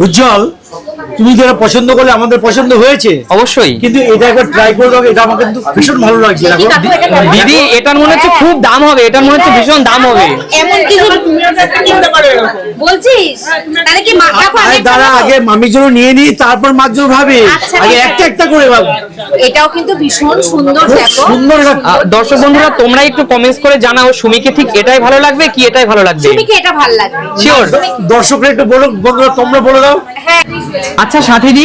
উজ্জ্বল তুমি যেটা পছন্দ করলে আমাদের পছন্দ হয়েছে। অবশ্যই। কিন্তু এটা একবার ট্রাই করে দেখো এটা আমার কিন্তু ভীষণ ভালো লাগছে। দিদি এটার মনে হচ্ছে খুব দাম হবে এটার মনে হচ্ছে ভীষণ দাম হবে। এমন কিছু বলছিস? তাহলে কি মা- দাঁড়া। আগে মামির জন্য নিয়ে নি তারপর মার জন্য ভাবে। আচ্ছা, আগে একটা একটা করে ভাবো। এটাও কিন্তু ভীষণ সুন্দর দেখো। সুন্দর দর্শক বন্ধুরা তোমরা একটু কমেন্টস করে জানাও সুমিকে ঠিক এটাই ভালো লাগবে কি এটাই ভালো লাগবে? সুমিকে এটা ভালো লাগবে। শিওর দর্শকরা একটু বলো বন্ধুরা তোমরা বলে দাও। হ্যাঁ আচ্ছা সাথীদি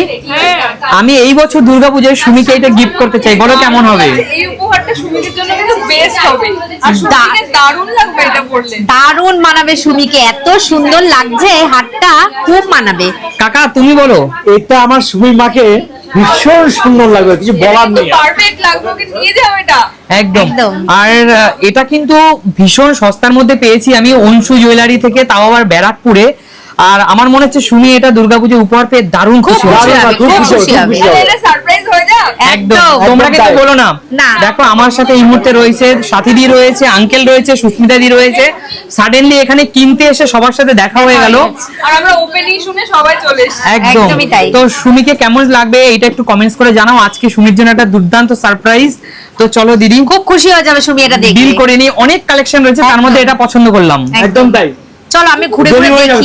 আমি এই বছর দুর্গাপূজায় সুমিকে এটা গিফট করতে চাই। বলো কেমন হবে? এই উপহারটা সুমিদের জন্য কিন্তু বেস্ট হবে। আর সুমিকে দারুণ লাগবে এটা পড়লে দারুণ মানাবে সুমিকে এত সুন্দর লাগছে হাতটা খুব মানাবে। কাকা তুমি বলো। এটা আমার সুমি মাকে ভীষণ সুন্দর লাগবে কিছু বলার নেই পারফেক্ট লাগবে ওকে নিয়ে যাও এটা। একদম। একদম। আর এটা কিন্তু ভীষণ সস্তার মধ্যে পেয়েছি আমি অংশু জুয়েলারি থেকে তাও আবার ব্যারাকপুরে। আর আমার মনে হচ্ছে সুমি এটা দুর্গাপুজো উপহার পেয়ে দারুণ খুশি হয়ে একদম। তোমরা কিন্তু বলো না। না। দেখো আমার সাথে এই মুহূর্তে রয়েছে সাথীদি রয়েছে আঙ্কেল রয়েছে সুস্মিতা দি রয়েছে। সাডেনলি এখানে কিনতে এসে সবার সাথে দেখা হয়ে গেল। আর আমরা ওপেনিং শুনে সবাই চলে একদম। তো সুমিকে কেমন লাগবে এটা একটু কমেন্টস করে জানাও। আজকে সুমির জন্য একটা দুর্দান্ত সারপ্রাইজ তো চলো দিদি। খুব খুশি হয়ে যাবে সুমি এটা দেখে। ডিল করে নিই। অনেক কালেকশন রয়েছে তার মধ্যে এটা পছন্দ করলাম। একদম তাই। চলো আমি ঘুরে ঘুরে দেখি। হয়ে যাবে।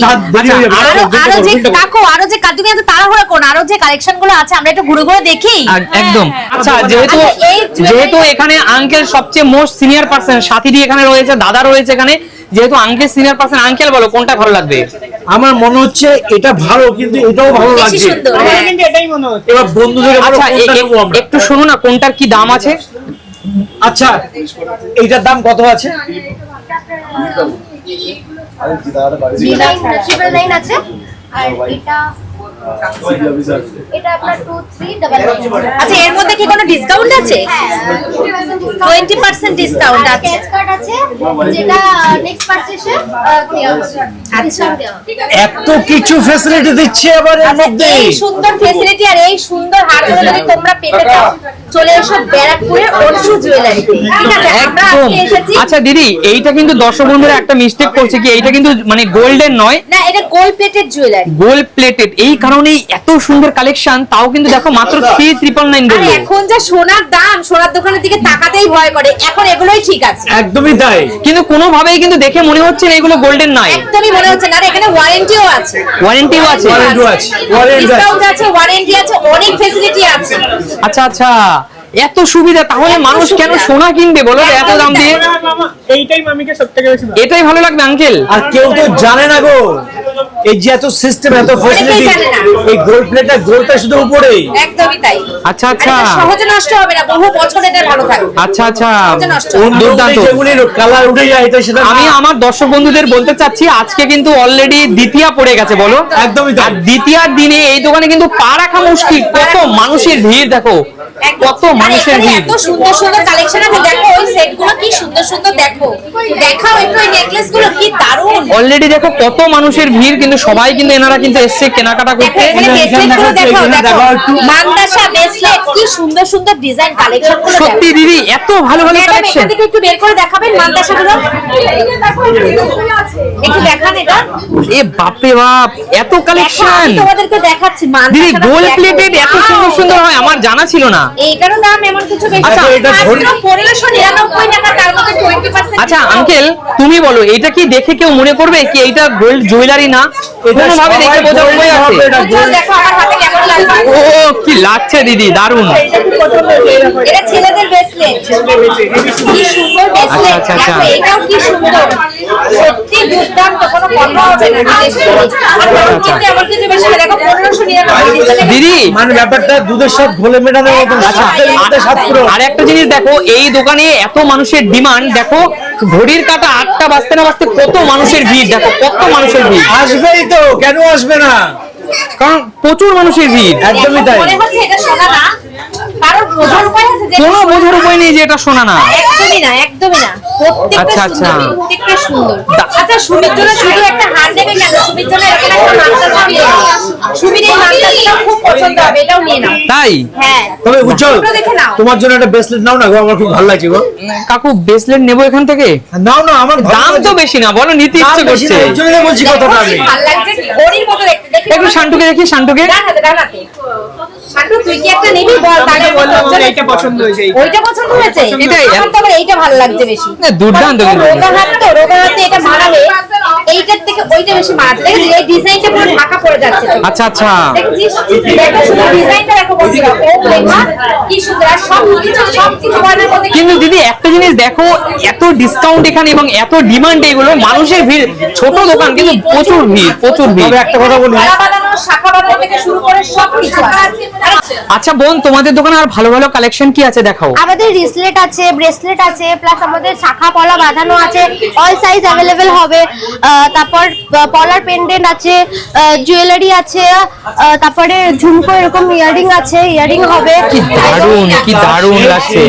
আরও আরও যে কাকু আরও যে কাকু তুমি এত তাড়াহুড়ো করো আরও যে কালেকশনগুলো আছে আমরা একটু ঘুরে ঘুরে দেখি। একদম আচ্ছা যেহেতু আচ্ছা, এই jewelry- যেহেতু এখানে আঙ্কেল সবচেয়ে মোস্ট সিনিয়র পার্সন সাথীদি এখানে রয়েছে দাদা রয়েছে এখানে যেহেতু আঙ্কেল সিনিয়র পার্সন আঙ্কেল বলো কোনটা ভালো লাগবে? আমার মনে হচ্ছে এটা ভালো কিন্তু এটাও ভালো লাগছে। সুন্দর হ্যাঁ। এবার বন্ধুদের বলো আচ্ছা এ- কোনটা এ- একটু শুনো না কোনটার কি দাম আছে? আচ্ছা এইটার দাম কত আছে? ট্রিপল নাইন আছে। আর এটা এটা আপনার টু থ্রি ডাবল আচ্ছা এর মধ্যে কি কোনো ডিসকাউন্ট আছে? টোয়েন্টি পার্সেন্ট ডিসকাউন্ট আছে। ক্যাচ কার্ড আছে যেটা নেক্সট পারচেসে আচ্ছা। এত কিছু ফ্যাসিলিটি দিচ্ছে আবার এর মধ্যে। এই সুন্দর ফেসিলিটি আর এই সুন্দর হারগুলো যদি তোমরা পেতে চাও চলে এসো জুয়েলারি ঠিক আছে আমরা আজকে এসেছি আচ্ছা দিদি এইটা কিন্তু দর্শক বন্ধুরা একটা মিস্টেক করছে কি? এইটা কিন্তু মানে গোল্ডেন নয়। না এটা gold plated jewellery gold plated এই কারণেই এত সুন্দর কালেকশন তাও কিন্তু দেখো মাত্র বলল। এখন যা সোনার দাম সোনার দোকানের দিকে তাকাতেই ভয় করে এখন এগুলোই ঠিক আছে। একদমই তাই। কিন্তু কোনোভাবেই কিন্তু দেখে মনে হচ্ছে না এগুলো গোল্ডেন নয় একদমই মনে হচ্ছে না আর এখানে ওয়ারেন্টিও আছে। ওয়ারেন্টিও আছে। Warranty আছে, ডিসকাউন্ট আছে। ওয়ারেন্টি আছে অনেক ফেসিলিটি আছে। আচ্ছা আচ্ছা। এত সুবিধা তাহলে মানুষ কেন সোনা কিনবে বলো এত দাম দিয়ে? এইটাই মামিকে বেশি এটাই ভালো লাগবে আঙ্কেল আর কেউ তো জানে না গো। এই যে এত সিস্টেম এত ফ্যাসিলিটি এই গোল্ড প্লেটটা গোল্ডটা শুধু উপরে একদমই তাই। আচ্ছা আচ্ছা। সহজে নষ্ট হবে না বহু বছর এটা ভালো থাকবে। আচ্ছা আচ্ছা। দুর্দান্ত। যেগুলি কালার উঠে যায় এটা সেটা আমি আমার দর্শক বন্ধুদের বলতে চাচ্ছি আজকে কিন্তু অলরেডি দ্বিতীয়া পড়ে গেছে বলো। একদমই তাই। আর দ্বিতীয়ার দিনে এই দোকানে কিন্তু পা রাখা মুশকিল। কত মানুষের ভিড় দেখো। কত মানুষের ভিড়। এত সুন্দর সুন্দর কালেকশন আছে দেখো ওই সেটগুলো কি সুন্দর সুন্দর দেখো। দেখাও একটু ওই নেকলেসগুলো কি দারুণ অলরেডি দেখো কত মানুষের ভিড়। কিন্তু সবাই কিন্তু এনারা কিন্তু এসছে কেনাকাটা করতে। গুলো কি সুন্দর সুন্দর ডিজাইন কালেকশনগুলো সত্যি দিদি এত ভালো ভালো কালেকশন একটু বের করে দেখাবেন মান্দাসা গুলো। একটু দেখান এটা। এ বাপরে বাপ এত কালেকশন তোমাদেরকে দেখাচ্ছি দিদি দেখো। প্লেটেড এত সুন্দর সুন্দর হয় আমার জানা ছিল না। এইটারও দাম এমন কিছু বেশি আচ্ছা, এটা ধরে- মাত্র 1599 টাকা তার মধ্যে 20% আচ্ছা আঙ্কেল তুমি বলো এটা কি দেখে কেউ মনে করবে কি এইটা গোল্ড জুয়েলারি না কোনোভাবে দেখে বোঝা উপায় আছে। হবে, এটা উজ্জ্বল, দেখো আমার হাতে কেমন লাগছে। ও কি লাগছে দিদি দারুণ এটা ছেলেদের ব্রেসলেট কি সুন্দর ব্রেসলেট আচ্ছা, আচ্ছা, দেখো এটাও কি সুন্দর। সত্যি দুর্দান্ত কোনো কথা হবে না। আর দাম কিন্তু এমন কিছু বেশি না দেখো 1599 দিদি। মানে ব্যাপারটা দুধের সাথে ঘোলে মেটানোর আচ্ছা আর একটা জিনিস দেখো এই দোকানে এত মানুষের ডিমান্ড দেখো ঘড়ির কাটা আটটা বাজতে না বাজতে কত মানুষের ভিড়, দেখো কত মানুষের ভিড়। আসবেই তো, কেন আসবে না? কারণ প্রচুর মানুষের ভিড় একদমই তাই। মনে হচ্ছে এটা সোনা না। কারণ বোঝার উপায় আছে যে কোনো বোঝার উপায় নেই যে এটা শোনা না। একদমই না একদমই না। আচ্ছা, আচ্ছা। প্রত্যেকটা সুন্দর। আচ্ছা সুমির জন্য শুধু একটা হার নেবে কেন? সুমির জন্য এরকম একটা মান্তাসা নেবে সুমির এই মান্তাসাটা খুব পছন্দ হবে এটাও নিয়ে নাও। তাই? হ্যাঁ। তবে উজ্জ্বল। তোমার জন্য একটা ব্রেসলেট নাও না গো আমার খুব ভালো লাগছে গো। কাকু ব্রেসলেট নেব এখান থেকে? নাও না আমার দাম তো বেশি না বলো নিতে ইচ্ছে বেশি করছে। বলছি কথাটা আমি। ভালো লাগছে ঘড়ির মতো দেখতে। একটু শান্টুকে দেখি শান্টুকে। ডান হাতে ডান হাতে। শান্টু তুই কি একটা নিবি? বল তাহলে বললাম বললাম এইটা পছন্দ হয়েছে ওইটা পছন্দ হয়েছে? এটাই। আমার তো এইটা ভালো লাগছে বেশি। না, দুর্দান্ত কিন্তু। রোগা হাত তো রোগা হাতে এটা মানাবে এইটার থেকে ওইটা বেশি মানাচ্ছে দেখেছিস? এই ডিজাইনটা পুরো ঢাকা পড়ে যাচ্ছে আচ্ছা আচ্ছা। দেখেছিস? ডিজাইনটা দেখো বন্ধুরা। ও লেখা কি সুন্দর। আর সব কিছু সব কিছু গয়নার মধ্যে কিন্তু দিদি একটা জিনিস দেখো এত ডিসকাউন্ট এখানে এবং এত ডিমান্ড এগুলো মানুষের ভিড় ছোট দোকান কিন্তু প্রচুর ভিড় প্রচুর ভিড়। একটা কথা বলি শাখা থেকে শুরু করে সব কিছু আছে। আচ্ছা বোন তোমাদের দোকানে আর ভালো ভালো কালেকশন কি আছে দেখাও? আমাদের রিসলেট আছে ব্রেসলেট আছে প্লাস আমাদের শাখা পলা বাঁধানো আছে অল সাইজ অ্যাভেলেবেল হবে। তারপর পলার পেন্ডেন্ট আছে জুয়েলারি আছে তারপরে ঝুমকো এরকম ইয়ারিং আছে ইয়ারিং হবে। কি দারুণ কি দারুণ লাগছে।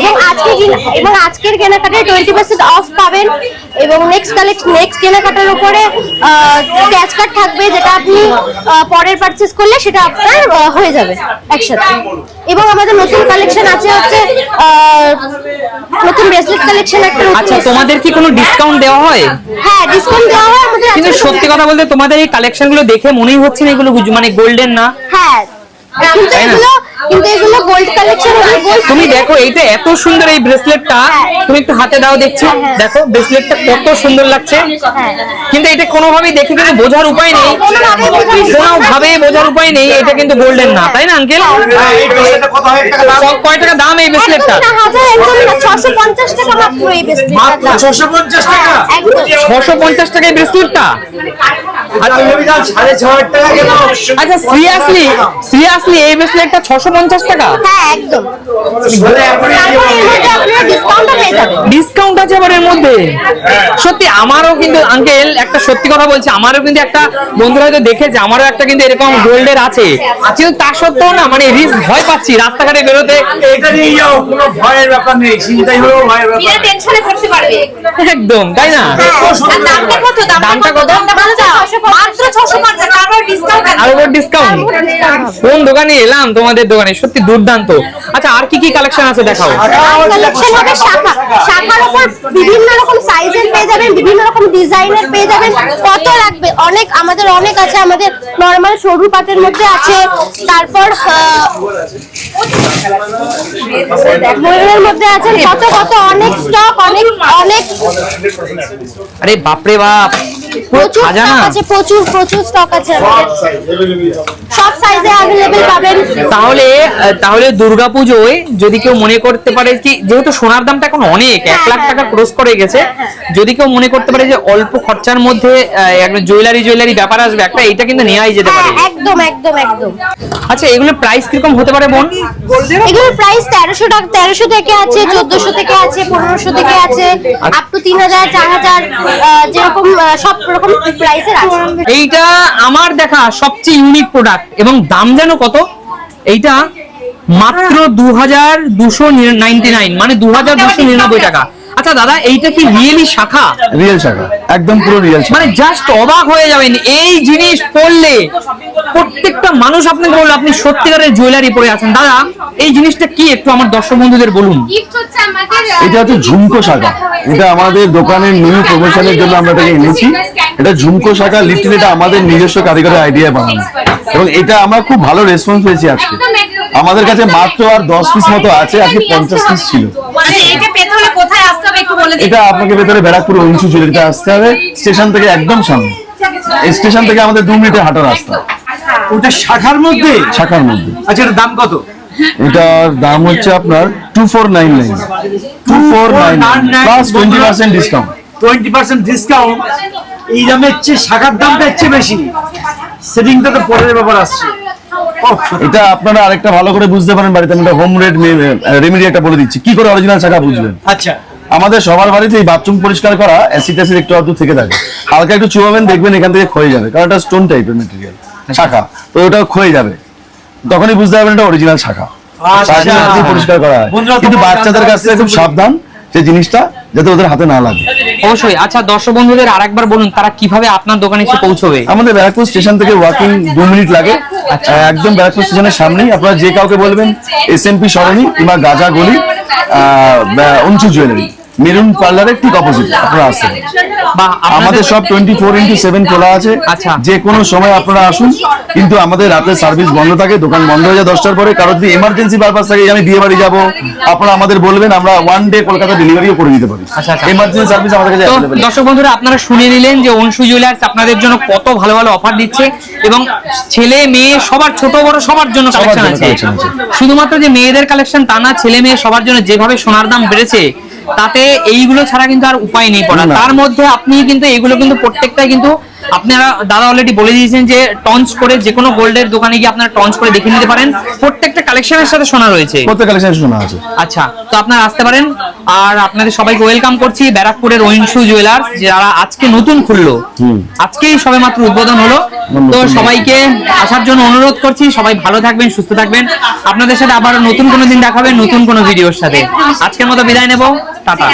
এবং আজকে এবং আজকের কেনাকাটায় টোয়েন্টি পার্সেন্ট অফ পাবেন। এবং নেক্সট কালেক্ট নেক্সট কেনাকাটার উপরে ক্যাশ কার্ড থাকবে যেটা আপনি পরের পারচেস করলে সেটা আপনার হয়ে যাবে একসাথে। এবং আমাদের নতুন কালেকশন আছে হচ্ছে নতুন ব্রেসলেট কালেকশন একটা আচ্ছা তোমাদের কি কোনো ডিসকাউন্ট দেওয়া হয়? হ্যাঁ ডিসকাউন্ট দেওয়া হয় আমাদের কিন্তু সত্যি কথা বলতে তোমাদের এই কালেকশনগুলো দেখে মনেই হচ্ছে না এগুলো মানে গোল্ডেন না। হ্যাঁ কিন্তু এগুলো কিন্তু এগুলো গোল্ড কালেকশন তুমি দেখো এইটা এত সুন্দর এই ব্রেসলেটটা তুমি একটু হাতে দাও দেখছ। দেখো ব্রেসলেটটা কত সুন্দর লাগছে। কিন্তু এটা কোনোভাবেই দেখে কিন্তু বোঝার উপায় নেই। কোনোভাবেই বোঝার কোনোভাবে বোঝার উপায় নেই এটা কিন্তু গোল্ডেন না তাই না আঙ্কেল কয় টাকা দাম এই ব্রেসলেটটা ছশো পঞ্চাশ টাকা ছশো পঞ্চাশ টাকা? ছশো পঞ্চাশ টাকা এই ব্রেসলেটটা আচ্ছা সিরিয়াসলি সিরিয়াসলি এই ব্রেসলেটটা ছশো পঞ্চাশ টাকা? হ্যাঁ একদম। ডিসকাউন্ট আছে আবার এর মধ্যে? সত্যি আমারও কিন্তু আঙ্কেল একটা সত্যি কথা বলছি আমারও কিন্তু একটা বন্ধুরা হয়তো দেখেছে আমারও একটা কিন্তু এরকম গোল্ডের আছে। কিন্তু তা সত্ত্বেও না মানে রিস্ক ভয় পাচ্ছি রাস্তাঘাটে বেরোতে। এটা নিয়ে যাও কোনো ভয়ের ব্যাপার নেই চিন্তাই হলো ভয়ের ব্যাপার টেনশনে করতে পারবে। একদম তাই না? দামটা কত? দামটা কত? দামটা ভালো দাও মাত্র 650 তারপর ডিসকাউন্ট কোন দোকানে এলাম? তোমাদের দোকানে। সত্যি দুর্দান্ত। আচ্ছা আর কি কি কালেকশন আছে দেখাও? কালেকশন হবে শাখা। শাখার উপর বিভিন্ন রকম সাইজের পেয়ে যাবেন বিভিন্ন রকম ডিজাইনের পেয়ে যাবেন। কত লাগবে? অনেক আমাদের অনেক আছে। আমাদের নরমাল সরু পাতের মধ্যে আছে। তারপর ময়ূরের মধ্যে আছে কত কত? অনেক স্টক অনেক অনেক আরে বাপরে বাপ প্রচুর স্টক আছে প্রচুর প্রচুর স্টক আছে সব সাইজে পাবেন। তাহলে তাহলে দুর্গাপুজোয় যদি কেউ মনে করতে পারে কি যেহেতু সোনার দামটা এখন অনেক এক লাখ টাকা ক্রস করে গেছে যদি কেউ মনে করতে পারে যে অল্প খরচার মধ্যে একটা জুয়েলারি জুয়েলারি ব্যাপার আসবে একটা এটা কিন্তু নেওয়াই যেতে হ্যাঁ পারে। একদম একদম একদম। আচ্ছা এগুলো প্রাইস কীরকম হতে পারে বোন? এগুলোর প্রাইস তেরোশো টাকা তেরোশো থেকে আছে চোদ্দশো থেকে আছে পনেরোশো থেকে আছে আপ টু তিন হাজার চার হাজার আহ, যেরকম সব রকম প্রাইসের আছে। এইটা আমার দেখা সবচেয়ে ইউনিক প্রোডাক্ট এবং দাম জানো কত? এইটা মাত্র দু হাজার দুশো নাইনটি নাইন মানে দু হাজার দুশো নিরানব্বই টাকা। আচ্ছা দাদা এইটা কি রিয়েলি শাখা? রিয়েল শাখা। একদম পুরো রিয়েল শাখা। মানে জাস্ট অবাক হয়ে যাবেন এই জিনিস পড়লে প্রত্যেকটা মানুষ আপনাকে বলল আপনি সত্যিকারের জুয়েলারি পরে আছেন। দাদা এই জিনিসটা কি? একটু আমার দর্শক বন্ধুদের বলুন। গিফট হচ্ছে আমাদের এটা হচ্ছে ঝুমকো শাখা। এটা আমাদের দোকানের নিউ প্রমোশনের জন্য আমরা এটাকে এনেছি। এটা ঝুমকো শাখা লিটার এটা আমাদের নিজস্ব কারিগরি আইডিয়া বানানো। এবং এটা আমরা খুব ভালো রেসপন্স পেয়েছি আজকে। আমাদের কাছে মাত্র আর দশ পিস মতো আছে আজকে পঞ্চাশ পিস ছিল। মানে এটা পেতে হলে কোথায় আসতে হবে একটু বলে দিন। এটা আপনাকে ভেতরে ব্যারাকপুর অঞ্চু জুয়েলারিতে আসতে হবে স্টেশন থেকে একদম সামনে। স্টেশন থেকে আমাদের দু মিনিটে হাঁটা রাস্তা। ওটা শাখার মধ্যে? শাখার মধ্যে। আচ্ছা এটার দাম কত? এটার দাম হচ্ছে আপনার two four nine nine two four nine plus twenty percent discount twenty percent discount এই দামের চেয়ে শাখার দামটা হচ্ছে বেশি। সেটিংটা তো পরের ব্যাপার আসছে। এটা আপনারা আরেকটা ভালো করে বুঝতে পারেন বাড়িতে আমি হোম রেড রেমেডি একটা বলে দিচ্ছি। কি করে অরিজিনাল শাখা বুঝবেন? আচ্ছা। আমাদের সবার বাড়িতে এই বাথরুম পরিষ্কার করা অ্যাসিড অ্যাসিড একটু আধটু থেকে থাকে। হালকা একটু চুবাবেন দেখবেন এখান থেকে ক্ষয়ে যাবে। কারণ এটা স্টোন টাইপের মেটেরিয়াল শাখা। তো ওটা ক্ষয়ে যাবে। তখনই বুঝতে পারবেন এটা অরিজিনাল শাখা। আচ্ছা। পরিষ্কার করা হয়। কিন্তু বাচ্চাদের কাছ থেকে খুব সাবধান যে জিনিসটা যাতে ওদের হাতে না লাগে। অবশ্যই। আচ্ছা দর্শক বন্ধুদের আরেকবার বলুন তারা কীভাবে আপনার দোকানে এসে পৌঁছবে? আমাদের ব্যারাকপুর স্টেশন থেকে ওয়াকিং দু মিনিট লাগে। একদম ব্যারাকপুর স্টেশনের সামনেই আপনারা যে কাউকে বলবেন এস এম পি সরণি কিংবা গাজা গলি অঞ্চু জুয়েলারি মেরুন পার্লারের ঠিক অপোজিট আপনারা আসতে পারেন। বা আমাদের সব টোয়েন্টি ফোর ইন্টু সেভেন খোলা আছে আচ্ছা। যে কোনো সময় আপনারা আসুন কিন্তু আমাদের রাতে সার্ভিস বন্ধ থাকে দোকান বন্ধ হয়ে যায় দশটার পরে কারোর যদি এমার্জেন্সি পারপাস থাকে আমি বিয়ে বাড়ি যাব আপনারা আমাদের বলবেন আমরা ওয়ান ডে কলকাতা ডেলিভারিও করে দিতে পারি আচ্ছা, আচ্ছা। এমার্জেন্সি সার্ভিস আমাদের কাছে তো দর্শক বন্ধুরা আপনারা শুনে নিলেন যে অংশু জুয়েলার্স আপনাদের জন্য কত ভালো ভালো অফার দিচ্ছে এবং ছেলে মেয়ে সবার ছোট বড় সবার জন্য সবার কালেকশন আছে। শুধুমাত্র যে মেয়েদের কালেকশন তা না ছেলে মেয়ে সবার জন্য যেভাবে সোনার দাম বেড়েছে তাতে এইগুলো ছাড়া কিন্তু আর উপায় নেই পড়া। তার মধ্যে আপনি কিন্তু এইগুলো কিন্তু প্রত্যেকটাই কিন্তু আপনারা দাদা অলরেডি বলে দিয়েছেন যে টঞ্চ করে যে কোনো গোল্ডের দোকানে গিয়ে আপনারা টঞ্চ করে দেখে নিতে পারেন। প্রত্যেকটা কালেকশনের সাথে সোনা রয়েছে। প্রত্যেক কালেকশন শোনা আছে। আচ্ছা তো আপনারা আসতে পারেন। আর আপনাদের সবাইকে ওয়েলকাম করছি ব্যারাকপুরের ওইনশু জুয়েলার্স যারা আজকে নতুন খুললো। আজকেই সবে মাত্র উদ্বোধন হলো। তো সবাইকে আসার জন্য অনুরোধ করছি সবাই ভালো থাকবেন সুস্থ থাকবেন। আপনাদের সাথে আবার নতুন কোনো দিন দেখাবেন নতুন কোনো ভিডিওর সাথে। আজকের মতো বিদায় নেব। টাটা।